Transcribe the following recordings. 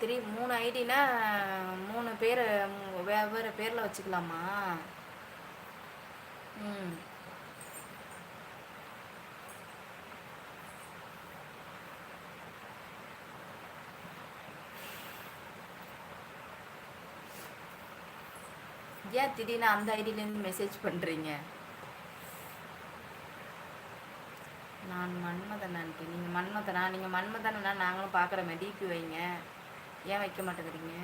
Three மூணு ஐடினா மூணு பேர் வெவ்வேறு பேரில் வச்சுக்கலாமா? ம். ஏன் திடீர்னு அந்த ஐடியிலேருந்து மெசேஜ் பண்ணுறீங்க நான் மன்மதன் ஆண்டி நீங்கள் மன்மதனா? நீங்கள் மன்மதனா? நாங்களும் பார்க்குறோமே டிபி வைங்க. ஏன் வைக்க மாட்டேங்கிறீங்க?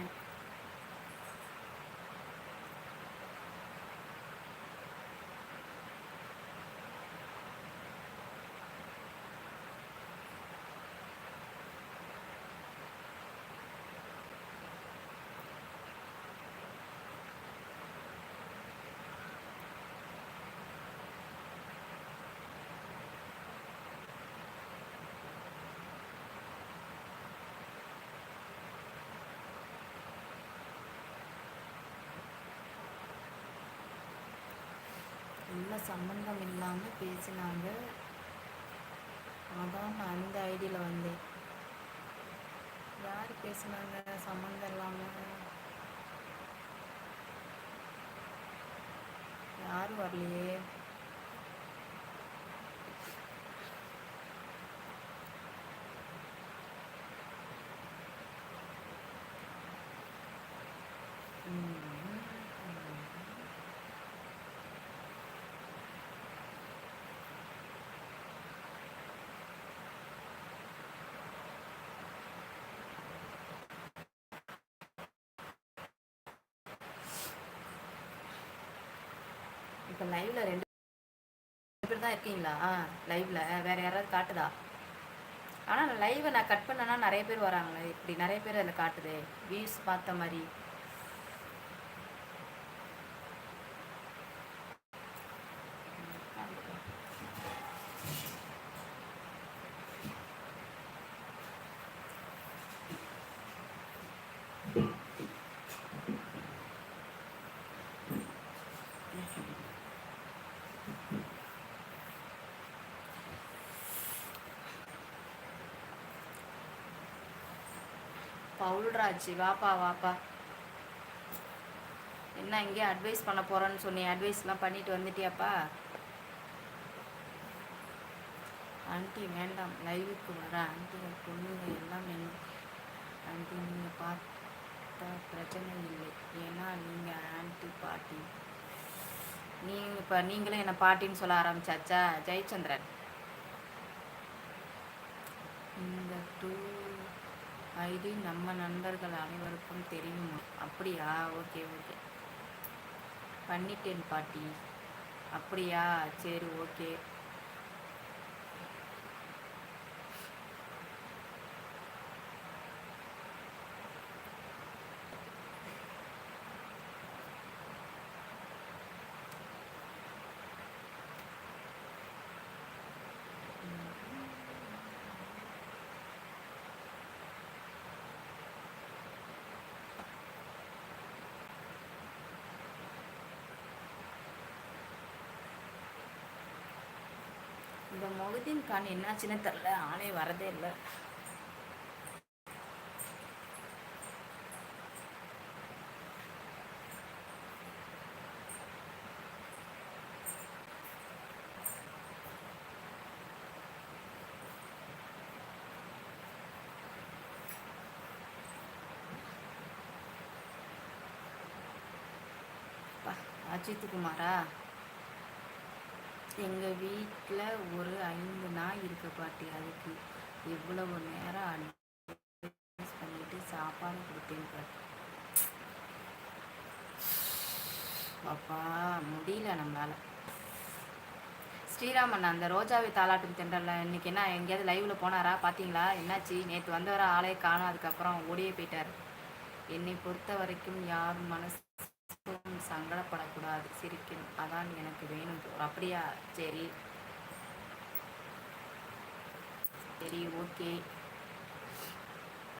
ரொம்ப சம்மந்தம் இல்லாமல் பேசினாங்க. அதான் நான் அந்த ஐடியில் வந்தேன். யார் பேசுனாங்க? சம்மந்தம் இல்லாமல் யாரும் வரலையே இப்போ லைவ்ல ரெண்டு பேர் தான் இருக்கீங்களா? லைவ்ல வேற யாராவது காட்டுதா? ஆனால் லைவை நான் கட் பண்ணனா நிறைய பேர் வராங்களே இப்படி நிறைய பேர் அதில் காட்டுது. வியூஸ் பார்த்த மாதிரி. பவுல்ராஜ் வாப்பா வாப்பா என்ன இங்கே அட்வைஸ் பண்ண போகிறேன்னு சொன்னி அட்வைஸ்லாம் பண்ணிட்டு வந்துட்டியாப்பா? ஆண்டி வேண்டாம் லைவுக்கு வர ஆண்டிகள் பொண்ணுங்க எல்லாம் என்ன? ஆண்டி நீங்கள் பார்த்தா பிரச்சனை இல்லை. ஏன்னா நீங்கள் ஆண்டி பாட்டி. நீ இப்போ நீங்களே என்னை பாட்டின்னு சொல்ல ஆரம்பிச்சாச்சா? ஜெயச்சந்திரன் இந்த டூ ஐடி நம்ம நண்பர்கள் அனைவருக்கும் தெரியுமா? அப்படியா? Okay okay. பண்ணிட்டேன் பாட்டி. அப்படியா? சரி ஓகே. இந்த முகத்தின் கான் என்னாச்சுன்னு தெரில ஆளே வரதே இல்லை. அஜித் குமாரா? எங்கள் வீட்டில் ஒரு ஐந்து நாய் இருக்க பாட்டி. அதுக்கு இவ்வளவு நேரம் அட்வைஸ் பண்ணிட்டு சாப்பாடு கொடுத்தேன் பாட்டி. அப்பா முடியல நம்மளால. ஸ்ரீராமன் அந்த ரோஜாவை தாளாட்டும் தென்றல. இன்னைக்கு என்ன எங்கேயாவது லைவ்ல போனாரா? பார்த்தீங்களா என்னாச்சு? நேற்று வந்தவர ஆளே காணும். அதுக்கப்புறம் ஓடியே போயிட்டார். என்னை பொறுத்த வரைக்கும் யாரும் மனசு சங்கடப்படக்கூடாது. சிரிக்கணும். அதான் எனக்கு வேணும் அப்படியா? சரி. சரி ஓகே.